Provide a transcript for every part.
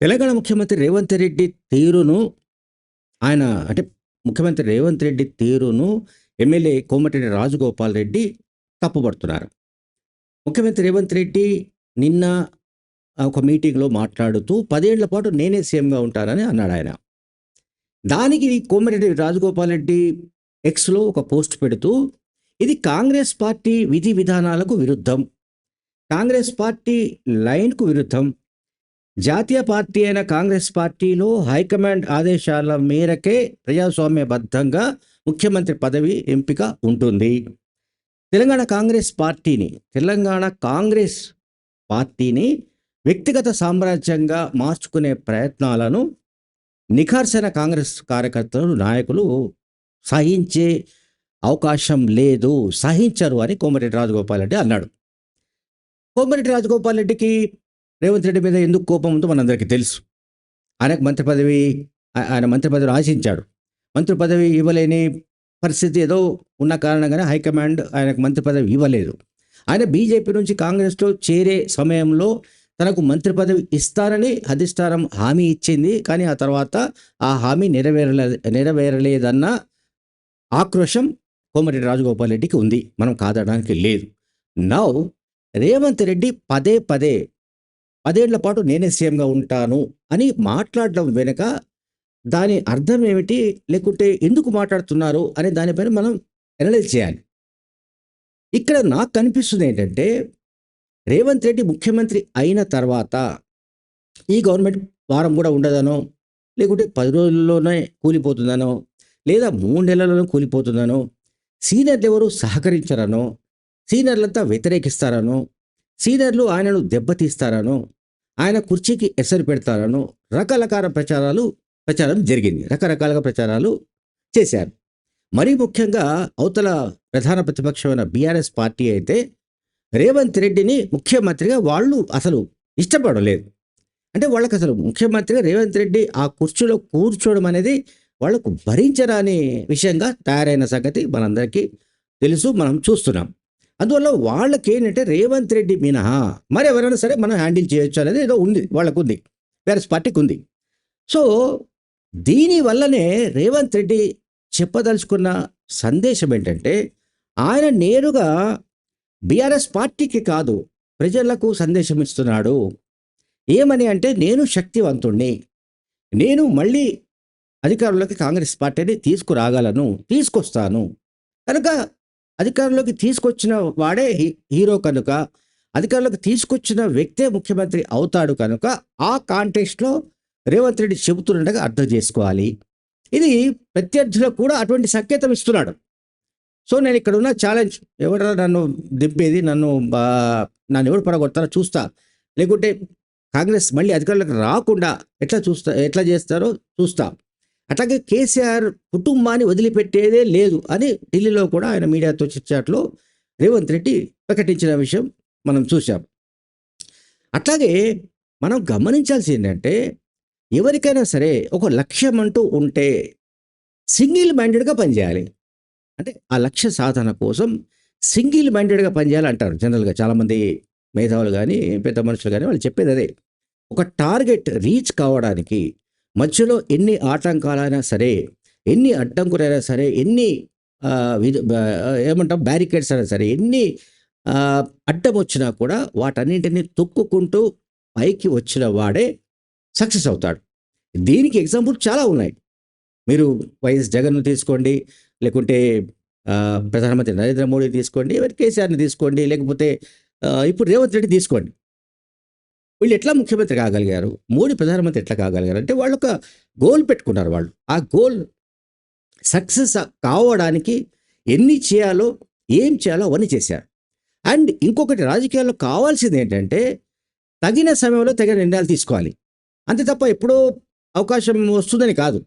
తెలంగాణ ముఖ్యమంత్రి రేవంత్ రెడ్డి తీరును ఆయన అంటే ముఖ్యమంత్రి రేవంత్ రెడ్డి తీరును ఎమ్మెల్యే కోమటిరెడ్డి రాజగోపాల్ రెడ్డి తప్పుపడుతున్నారు. ముఖ్యమంత్రి రేవంత్ రెడ్డి నిన్న ఒక మీటింగ్లో మాట్లాడుతూ పదేళ్ళ పాటు నేనే సీఎంగా ఉంటానని అన్నాడు ఆయన. దానికి కోమటిరెడ్డి రాజగోపాల్ రెడ్డి ఎక్స్లో ఒక పోస్ట్ పెడుతూ ఇది కాంగ్రెస్ పార్టీ విధి విధానాలకు విరుద్ధం. కాంగ్రెస్ పార్టీ లైన్కు విరుద్ధం. జాతీయ పార్టీ అయిన కాంగ్రెస్ పార్టీలో హైకమాండ్ ఆదేశాల మేరకే ప్రజాస్వామ్యబద్ధంగా ముఖ్యమంత్రి పదవి ఎంపిక ఉంటుంది. తెలంగాణ కాంగ్రెస్ పార్టీని తెలంగాణ కాంగ్రెస్ పార్టీని వ్యక్తిగత సామ్రాజ్యంగా మార్చుకునే ప్రయత్నాలను నిఖార్సన కాంగ్రెస్ కార్యకర్తలు నాయకులు సహించే అవకాశం లేదు సహించరు అని కోమరెడ్డి రాజగోపాల్ రెడ్డి అన్నాడు. కోమరెడ్డి రాజగోపాల్ రెడ్డికి రేవంత్ రెడ్డి మీద ఎందుకు కోపం ఉందో మనందరికీ తెలుసు. ఆయనకు మంత్రి పదవి ఆయన మంత్రి పదవిని ఆశించాడు. మంత్రి పదవి ఇవ్వలేని పరిస్థితి ఏదో ఉన్న కారణంగానే హైకమాండ్ ఆయనకు మంత్రి పదవి ఇవ్వలేదు. ఆయన బీజేపీ నుంచి కాంగ్రెస్లో చేరే సమయంలో తనకు మంత్రి పదవి ఇస్తారని అధిష్టానం హామీ ఇచ్చింది. కానీ ఆ తర్వాత ఆ హామీ నెరవేరలే నెరవేరలేదన్న ఆక్రోశం కోమటిరెడ్డి రాజగోపాల్ రెడ్డికి ఉంది. మనం కాదడానికి లేదు. నౌ రేవంత్ రెడ్డి పదే పదే పదేళ్ళ పాటు నేనే సీఎంగా ఉంటాను అని మాట్లాడడం వెనుక దాని అర్థం ఏమిటి? లేకుంటే ఎందుకు మాట్లాడుతున్నారు? అనే దానిపైన మనం ఎనలైజ్ చేయాలి. ఇక్కడ నాకు కనిపిస్తుంది ఏంటంటే రేవంత్ రెడ్డి ముఖ్యమంత్రి అయిన తర్వాత ఈ గవర్నమెంట్ వారం కూడా ఉండదనో లేకుంటే పది రోజుల్లోనే కూలిపోతుందనో లేదా మూడు నెలల్లోనే కూలిపోతుందనో సీనియర్లు ఎవరు సహకరించరనో సీనియర్లంతా వ్యతిరేకిస్తారనో సీనియర్లు ఆయనను దెబ్బతీస్తారనో ఆయన కుర్చీకి ఎసరు పెడతారనో రకరకాల ప్రచారాలు ప్రచారం జరిగింది. రకరకాలుగా ప్రచారాలు చేశారు. మరీ ముఖ్యంగా అవతల ప్రధాన ప్రతిపక్షమైన బీఆర్ఎస్ పార్టీ అయితే రేవంత్ రెడ్డిని ముఖ్యమంత్రిగా వాళ్ళు అసలు ఇష్టపడలేదు అంటే వాళ్ళకి అసలు ముఖ్యమంత్రిగా రేవంత్ రెడ్డి ఆ కుర్చీలో కూర్చోవడం అనేది వాళ్ళకు భరించరాని విషయంగా తయారైన సంగతి మనందరికీ తెలుసు మనం చూస్తున్నాం. అందువల్ల వాళ్ళకి ఏంటంటే రేవంత్ రెడ్డి మినహా మరి ఎవరైనా సరే మనం హ్యాండిల్ చేయొచ్చు అనేది ఏదో ఉంది వాళ్ళకు ఉంది వేరే పార్టీకి ఉంది సో దీని వల్లనే రేవంత్ రెడ్డి చెప్పదలుచుకున్న సందేశం ఏంటంటే ఆయన నేరుగా బీఆర్ఎస్ పార్టీకి కాదు ప్రజలకు సందేశం ఇస్తున్నాడు. ఏమని అంటే నేను శక్తివంతుణ్ణి నేను మళ్ళీ అధికారంలోకి కాంగ్రెస్ పార్టీని తీసుకురాగలను తీసుకొస్తాను. కనుక అధికారంలోకి తీసుకొచ్చిన వాడే హీ- హీరో కనుక అధికారంలోకి తీసుకొచ్చిన వ్యక్తే ముఖ్యమంత్రి అవుతాడు కనుక ఆ కాంటెక్స్ట్లో రేవంత్ రెడ్డి చెబుతుండగా అర్థం చేసుకోవాలి. ఇది ప్రత్యర్థులకు కూడా అటువంటి సంకేతం ఇస్తున్నాడు. సో నేను ఇక్కడ ఉన్న ఛాలెంజ్ ఎవరు నన్ను దింపేది నన్ను బా- నన్ను ఎవరు పడగొడతారో చూస్తా. లేకుంటే కాంగ్రెస్ మళ్ళీ అధికారులకు రాకుండా ఎట్లా చూస్తా ఎట్లా చేస్తారో చూస్తా. అట్లాగే కేసీఆర్ కుటుంబాన్ని వదిలిపెట్టేదే లేదు అని ఢిల్లీలో కూడా ఆయన మీడియాతో చర్చలో రేవంత్ రెడ్డి ప్రకటించిన విషయం మనం చూసాం అట్లాగే మనం గమనించాల్సి ఏంటంటే ఎవరికైనా సరే ఒక లక్ష్యం అంటూ ఉంటే సింగిల్ మైండెడ్గా పనిచేయాలి. అంటే ఆ లక్ష్య సాధన కోసం సింగిల్ మైండెడ్గా పనిచేయాలి అంటారు జనరల్గా చాలామంది మేధావులు కానీ పెద్ద మనుషులు కానీ వాళ్ళు చెప్పేది అదే. ఒక టార్గెట్ రీచ్ కావడానికి మధ్యలో ఎన్ని ఆటంకాలైనా సరే ఎన్ని అడ్డంకులైనా సరే ఎన్ని ఏమంటాం బ్యారికేడ్స్ అయినా సరే ఎన్ని అడ్డం వచ్చినా కూడా వాటన్నింటినీ తొక్కుకుంటూ పైకి వచ్చిన వాడే సక్సెస్ అవుతాడు. దీనికి ఎగ్జాంపుల్ చాలా ఉన్నాయి. మీరు వైఎస్ జగన్ను తీసుకోండి లేకుంటే ప్రధానమంత్రి నరేంద్ర మోడీ తీసుకోండి కేసీఆర్ని తీసుకోండి లేకపోతే ఇప్పుడు రేవంత్ రెడ్డి తీసుకోండి. వీళ్ళు ఎట్లా ముఖ్యమంత్రి కాగలిగారు? మోడీ ప్రధానమంత్రి ఎట్లా కాగలిగారు? అంటే వాళ్ళు ఒక గోల్ పెట్టుకున్నారు వాళ్ళు. ఆ గోల్ సక్సెస్ కావడానికి ఎన్ని చేయాలో ఏం చేయాలో అవన్నీ చేశారు. అండ్ ఇంకొకటి రాజకీయాల్లో కావాల్సింది ఏంటంటే తగిన సమయంలో తగిన నిర్ణయాలు తీసుకోవాలి. అంతే తప్ప ఎప్పుడో అవకాశం వస్తుందని కాదు.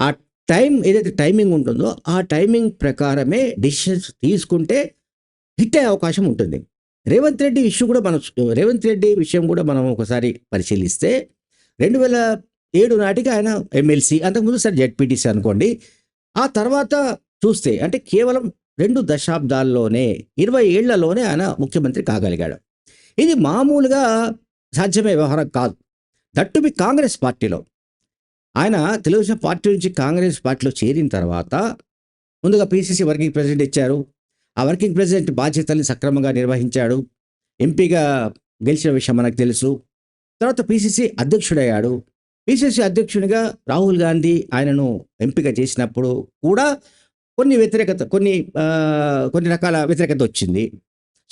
ఆ టైం ఏదైతే టైమింగ్ ఉంటుందో ఆ టైమింగ్ ప్రకారమే డిసిషన్స్ తీసుకుంటే హిట్ అయ్యే అవకాశం ఉంటుంది. రేవంత్ రెడ్డి ఇష్యూ కూడా మనం రేవంత్ రెడ్డి విషయం కూడా మనం ఒకసారి పరిశీలిస్తే రెండు వేల ఏడు నాటికి ఆయన ఎమ్మెల్సీ అంతకుముందు సార్ జెడ్పీటీసీ అనుకోండి. ఆ తర్వాత చూస్తే అంటే కేవలం రెండు దశాబ్దాల్లోనే ఇరవై ఏళ్ళలోనే ఆయన ముఖ్యమంత్రి కాగలిగాడు. ఇది మామూలుగా సాధ్యమే వ్యవహారం కాదు. దట్టు మీ కాంగ్రెస్ పార్టీలో. ఆయన తెలుగుదేశం పార్టీ నుంచి కాంగ్రెస్ పార్టీలో చేరిన తర్వాత ముందుగా పీసీసీ వర్కింగ్ ప్రెసిడెంట్ ఇచ్చారు. ఆ వర్కింగ్ ప్రెసిడెంట్ బాధ్యతల్ని సక్రమంగా నిర్వహించాడు. ఎంపీగా గెలిచిన విషయం మనకు తెలుసు. తర్వాత పీసీసీ అధ్యక్షుడయ్యాడు. పీసీసీ అధ్యక్షుడిగా రాహుల్ గాంధీ ఆయనను ఎంపిక చేసినప్పుడు కూడా కొన్ని వ్యతిరేకత కొన్ని కొన్ని రకాల వ్యతిరేకత వచ్చింది.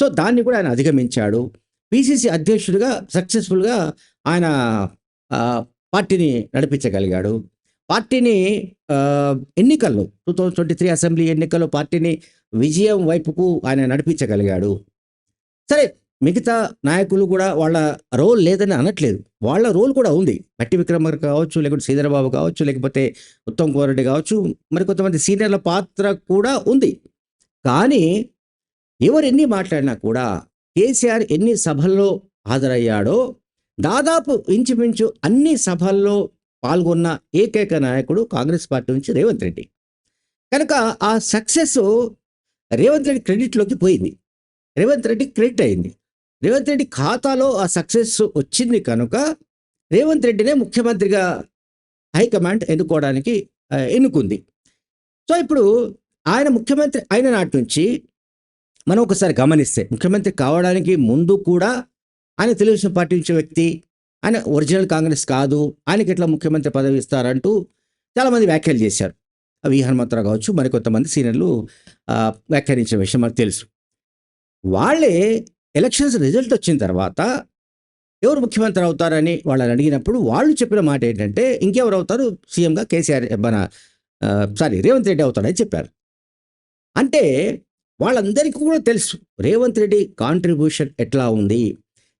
సో దాన్ని కూడా ఆయన అధిగమించాడు. పీసీసీ అధ్యక్షుడిగా సక్సెస్ఫుల్గా ఆయన పార్టీని నడిపించగలిగాడు. పార్టీని ఎన్నికల్లో two thousand twenty three assembly ఎన్నికల్లో పార్టీని విజయం వైపుకు ఆయన నడిపించగలిగాడు. సరే మిగతా నాయకులు కూడా వాళ్ళ రోల్ లేదని అనట్లేదు. వాళ్ళ రోల్ కూడా ఉంది. మట్టి విక్రమార్క కావచ్చు లేకపోతే శ్రీధరబాబు కావచ్చు లేకపోతే ఉత్తమ్ కుమార్ రెడ్డి కావచ్చు మరి కొంతమంది సీనియర్ల పాత్ర కూడా ఉంది. కానీ ఎవరు ఎన్ని మాట్లాడినా కూడా కేసీఆర్ ఎన్ని సభల్లో హాజరయ్యాడో దాదాపు ఇంచుమించు అన్ని సభల్లో పాల్గొన్న ఏకైక నాయకుడు కాంగ్రెస్ పార్టీ నుంచి రేవంత్ రెడ్డి. కనుక ఆ సక్సెస్ రేవంత్ రెడ్డి క్రెడిట్లోకి పోయింది. రేవంత్ రెడ్డి క్రెడిట్ అయింది. రేవంత్ రెడ్డి ఖాతాలో ఆ సక్సెస్ వచ్చింది కనుక రేవంత్ రెడ్డినే ముఖ్యమంత్రిగా హైకమాండ్ ఎన్నుకోవడానికి ఎన్నుకుంది. సో ఇప్పుడు ఆయన ముఖ్యమంత్రి అయిన నాటి నుంచి మనం ఒకసారి గమనిస్తే ముఖ్యమంత్రి కావడానికి ముందు కూడా ఆయన తెలుగుదేశం పార్టీ నుంచి వ్యక్తి ఆయన ఒరిజినల్ కాంగ్రెస్ కాదు. ఆయనకి ఎట్లా ముఖ్యమంత్రి పదవి ఇస్తారంటూ చాలామంది వ్యాఖ్యలు చేశారు. అవి హనుమంతరావు కావచ్చు మరికొంతమంది సీనియర్లు వ్యాఖ్యానించిన విషయం మనకు తెలుసు. వాళ్ళే ఎలక్షన్స్ రిజల్ట్ వచ్చిన తర్వాత ఎవరు ముఖ్యమంత్రి అవుతారని వాళ్ళని అడిగినప్పుడు వాళ్ళు చెప్పిన మాట ఏంటంటే ఇంకెవరు అవుతారు? సీఎంగా కేసీఆర్ మన సారీ రేవంత్ రెడ్డి అవుతాడని చెప్పారు. అంటే వాళ్ళందరికీ కూడా తెలుసు రేవంత్ రెడ్డి కాంట్రిబ్యూషన్ ఎట్లా ఉంది?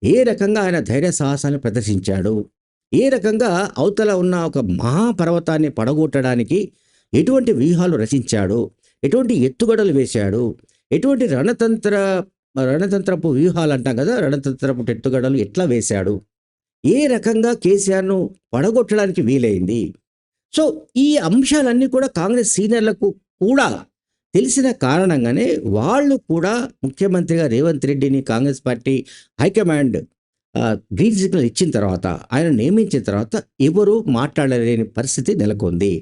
ఏ రకంగా ఆయన ధైర్య సాహసాన్ని ప్రదర్శించాడు? ఏ రకంగా అవతల ఉన్న ఒక మహాపర్వతాన్ని పడగొట్టడానికి ఎటువంటి వ్యూహాలు రచించాడు? ఎటువంటి ఎత్తుగడలు వేశాడు? ఎటువంటి రణతంత్ర రణతంత్రపు వ్యూహాలు అంటాం కదా రణతంత్రపు ఎత్తుగడలు ఎట్లా వేశాడు? ఏ రకంగా కేసీఆర్ను పడగొట్టడానికి వీలైంది? సో ఈ అంశాలన్నీ కూడా కాంగ్రెస్ సీనియర్లకు కూడా తెలిసిన కారణంగానే వాళ్ళు కూడా ముఖ్యమంత్రిగా రేవంత్ రెడ్డిని Congress party high command green signal ఇచ్చిన తర్వాత ఆయన నియమించిన తర్వాత ఎవరు మాట్లాడలేని పరిస్థితి నెలకొంది.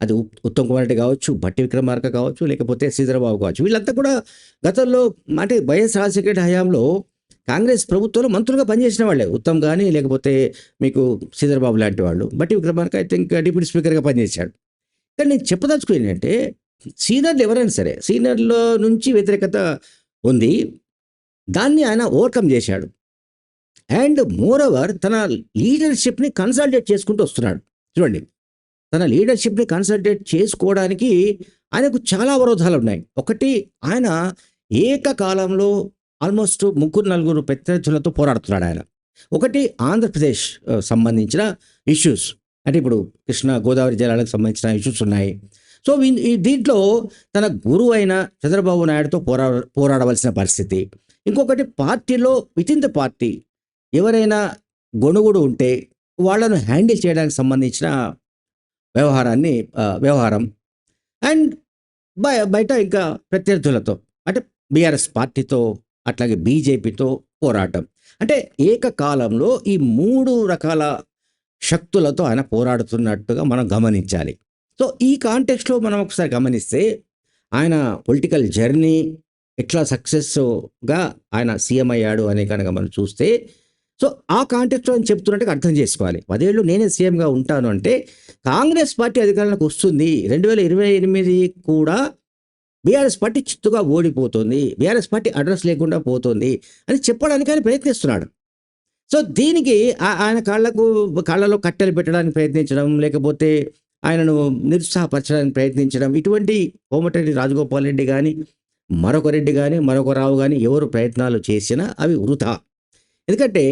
అది ఉత్తమ్ కుమార్ రెడ్డి కావచ్చు భట్టి విక్రమార్క కావచ్చు లేకపోతే శ్రీధరబాబు కావచ్చు. వీళ్ళంతా కూడా గతంలో అంటే వైఎస్ రాజశేఖర హయాంలో కాంగ్రెస్ ప్రభుత్వంలో మంత్రులుగా పనిచేసిన వాళ్ళే. ఉత్తమ్ కానీ లేకపోతే మీకు శ్రీధరబాబు లాంటి వాళ్ళు. Bhatti Vikramarka I think deputy స్పీకర్గా పనిచేశాడు. కానీ నేను చెప్పదలుచుకుని ఏంటంటే సీనియర్లు ఎవరైనా సరే సీనియర్ల నుంచి వ్యతిరేకత ఉంది. దాన్ని ఆయన ఓవర్కమ్ చేశాడు. అండ్ మోర్ ఓవర్ తన లీడర్షిప్ని కన్సల్టేట్ చేసుకుంటూ వస్తున్నాడు. చూడండి తన లీడర్షిప్ని కన్సల్టేట్ చేసుకోవడానికి ఆయనకు చాలా అవరోధాలు ఉన్నాయి. ఒకటి ఆయన ఏకకాలంలో ఆల్మోస్ట్ ముగ్గురు నలుగురు ప్రత్యర్థులతో పోరాడుతున్నాడు ఆయన. ఒకటి ఆంధ్రప్రదేశ్ సంబంధించిన ఇష్యూస్. అంటే ఇప్పుడు కృష్ణా గోదావరి జిల్లాలకు సంబంధించిన ఇష్యూస్ ఉన్నాయి. సో ఈ దీంట్లో తన గురువు అయిన చంద్రబాబు నాయుడుతో పోరా పోరాడవలసిన పరిస్థితి. ఇంకొకటి పార్టీలో విత్ ఇన్ ద పార్టీ ఎవరైనా గొణుగుడు ఉంటే వాళ్ళను హ్యాండిల్ చేయడానికి సంబంధించిన వ్యవహారాన్ని వ్యవహారం. అండ్ బయ బయట ఇంకా ప్రత్యర్థులతో అంటే బీఆర్ఎస్ పార్టీతో అట్లాగే బీజేపీతో పోరాటం. అంటే ఏకకాలంలో ఈ మూడు రకాల శక్తులతో ఆయన పోరాడుతున్నట్టుగా మనం గమనించాలి. సో ఈ కాంటెక్స్ట్లో మనం ఒకసారి గమనిస్తే ఆయన పొలిటికల్ జర్నీ ఎట్లా సక్సెస్గా ఆయన సీఎం అయ్యాడు అనే కనుక మనం చూస్తే సో ఆ కాంటెక్స్లో ఆయన చెప్తున్నట్టుగా అర్థం చేసుకోవాలి. పదేళ్ళు నేనే సీఎంగా ఉంటాను అంటే కాంగ్రెస్ పార్టీ అధికారంలోకి వస్తుంది. రెండు వేల ఇరవై ఎనిమిది కూడా బీఆర్ఎస్ పార్టీ చిత్తుగా ఓడిపోతుంది. బీఆర్ఎస్ పార్టీ అడ్రస్ లేకుండా పోతుంది అని చెప్పడానికి ఆయన ప్రయత్నిస్తున్నాడు. సో దీనికి ఆ- ఆయన కాళ్ళకు కాళ్ళలో కట్టెలు పెట్టడానికి ప్రయత్నించడం లేకపోతే ఆయనను నిరుత్సాహపరచడానికి ప్రయత్నించడం ఇటువంటి కోమటిరెడ్డి రాజగోపాల్ రెడ్డి కానీ మరొక రెడ్డి కానీ మరొక రావు కానీ ఎవరు ప్రయత్నాలు చేసినా అవి వృధా ఎందుకంటే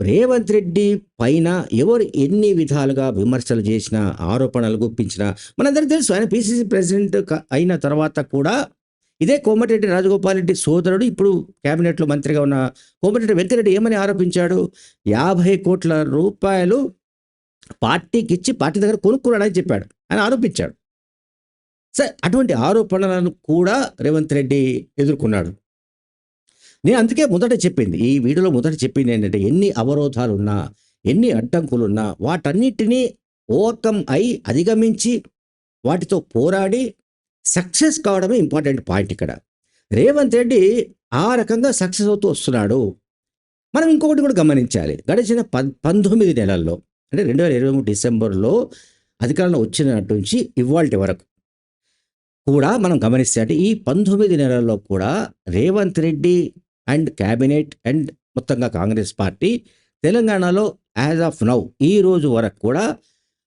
రేవంత్ రెడ్డి పైన ఎవరు ఎన్ని విధాలుగా విమర్శలు చేసినా ఆరోపణలు గుప్పించినా మనందరికీ తెలుసు ఆయన పిసిసి ప్రెసిడెంట్ అయిన తర్వాత కూడా ఇదే కోమటిరెడ్డి రాజగోపాల్ రెడ్డి సోదరుడు ఇప్పుడు కేబినెట్లో మంత్రిగా ఉన్న కోమటిరెడ్డి వెంకరెడ్డి ఏమని ఆరోపించాడు? యాభై కోట్ల రూపాయలు పార్టీకి ఇచ్చి పార్టీ దగ్గర కొనుక్కున్నాడని చెప్పాడు ఆయన ఆరోపించాడు. సరే అటువంటి ఆరోపణలను కూడా రేవంత్ రెడ్డి ఎదుర్కొన్నాడు. నేను అందుకే మొదట చెప్పింది ఈ వీడియోలో మొదట చెప్పింది ఏంటంటే ఎన్ని అవరోధాలు ఉన్నా ఎన్ని అడ్డంకులున్నా వాటన్నిటినీ ఓవర్కమ్ అయి అధిగమించి వాటితో పోరాడి సక్సెస్ కావడమే ఇంపార్టెంట్ పాయింట్ ఇక్కడ. రేవంత్ రెడ్డి ఆ రకంగా సక్సెస్ అవుతూ వస్తున్నాడు. మనం ఇంకొకటి కూడా గమనించాలి. గడిచిన పంతొమ్మిది నెలల్లో అంటే రెండు వేల ఇరవై మూడు డిసెంబర్లో అధికారంలో వచ్చినట్టు నుంచి ఇవాళ వరకు కూడా మనం గమనిస్తే అంటే ఈ పంతొమ్మిది నెలల్లో కూడా Revanth Reddy and cabinet and మొత్తంగా కాంగ్రెస్ పార్టీ తెలంగాణలో యాజ్ ఆఫ్ నౌ ఈ రోజు వరకు కూడా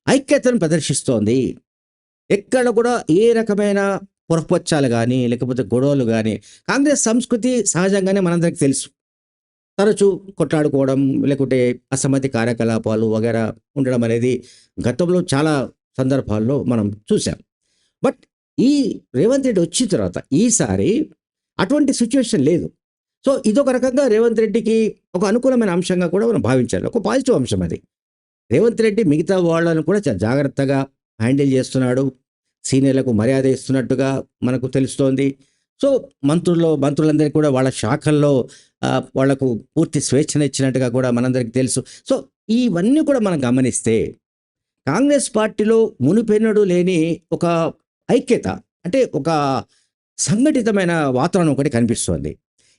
ఐక్యతను ప్రదర్శిస్తోంది. ఎక్కడ కూడా ఏ రకమైన పొరపచ్చాలు కానీ లేకపోతే గొడవలు కానీ కాంగ్రెస్ సంస్కృతి సహజంగానే మనందరికి తెలుసు. తరచూ కొట్లాడుకోవడం లేకుంటే అసమ్మతి కార్యకలాపాలు వగేరా ఉండడం అనేది గతంలో చాలా సందర్భాల్లో మనం చూసాం బట్ ఈ రేవంత్ రెడ్డి వచ్చిన తర్వాత ఈసారి అటువంటి సిచ్యువేషన్ లేదు. సో ఇదొక రకంగా రేవంత్ రెడ్డికి ఒక అనుకూలమైన అంశంగా కూడా మనం భావించాలి. ఒక పాజిటివ్ అంశం అది. రేవంత్ రెడ్డి మిగతా వాళ్ళను కూడా చాలా జాగ్రత్తగా హ్యాండిల్ చేస్తున్నాడు. సీనియర్లకు మర్యాద ఇస్తున్నట్టుగా మనకు తెలుస్తోంది. సో మంత్రుల్లో మంత్రులందరికీ కూడా వాళ్ళ శాఖల్లో వాళ్ళకు పూర్తి స్వేచ్ఛను ఇచ్చినట్టుగా కూడా మనందరికీ తెలుసు. సో ఇవన్నీ కూడా మనం గమనిస్తే కాంగ్రెస్ పార్టీలో మునిపెన్నడు లేని ఒక ఐక్యత అంటే ఒక సంఘటితమైన వాతావరణం ఒకటి కనిపిస్తోంది.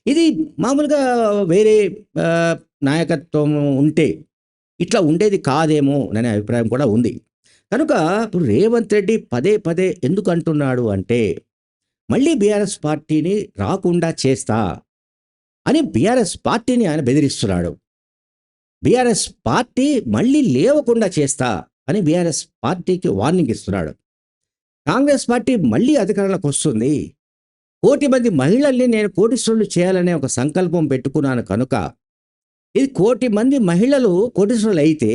ఇది మామూలుగా వేరే నాయకత్వం ఉంటే ఇట్లా ఉండేది కాదేమో అనే అభిప్రాయం కూడా ఉంది. కనుక ఇప్పుడు రేవంత్ రెడ్డి పదే పదే ఎందుకు అంటున్నాడు అంటే మళ్ళీ బీఆర్ఎస్ పార్టీని రాకుండా చేస్తా అని బీఆర్ఎస్ పార్టీని ఆయన బెదిరిస్తున్నాడు. బీఆర్ఎస్ పార్టీ మళ్ళీ లేవకుండా చేస్తా అని బీఆర్ఎస్ పార్టీకి వార్నింగ్ ఇస్తున్నాడు. కాంగ్రెస్ పార్టీ మళ్ళీ అధికారంలోకి వస్తుంది. కోటి మంది మహిళల్ని నేను కోటీశ్వరులు చేయాలనే ఒక సంకల్పం పెట్టుకున్నాను కనుక ఇది కోటి మంది మహిళలు కోటీశ్వరులు అయితే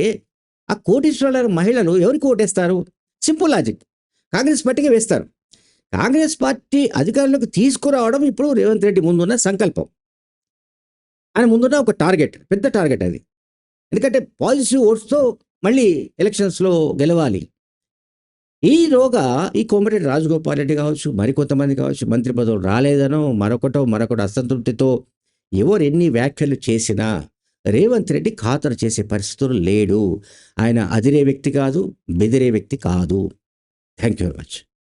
ఆ కోటీశ్వరుల మహిళలు ఎవరికి ఓటేస్తారు? Simple logic. కాంగ్రెస్ పార్టీకి వేస్తారు. కాంగ్రెస్ పార్టీ అధికారంలోకి తీసుకురావడం ఇప్పుడు రేవంత్ రెడ్డి ముందున్న సంకల్పం. ఆయన ముందున్న ఒక టార్గెట్ పెద్ద టార్గెట్ అది. ఎందుకంటే పాజిటివ్ ఓట్స్తో మళ్ళీ ఎలక్షన్స్లో గెలవాలి. ఈలోగా ఈ కోమటిరెడ్డి రాజగోపాల్ రెడ్డి కావచ్చు మరికొంతమంది కావచ్చు మంత్రి పదవులు రాలేదనో మరొకటో మరొకటి అసంతృప్తితో ఎవరు ఎన్ని వ్యాఖ్యలు చేసినా రేవంత్ రెడ్డి ఖాతరు చేసే పరిస్థితులు లేడు. ఆయన అదిరే వ్యక్తి కాదు బెదిరే వ్యక్తి కాదు. Thank you very much.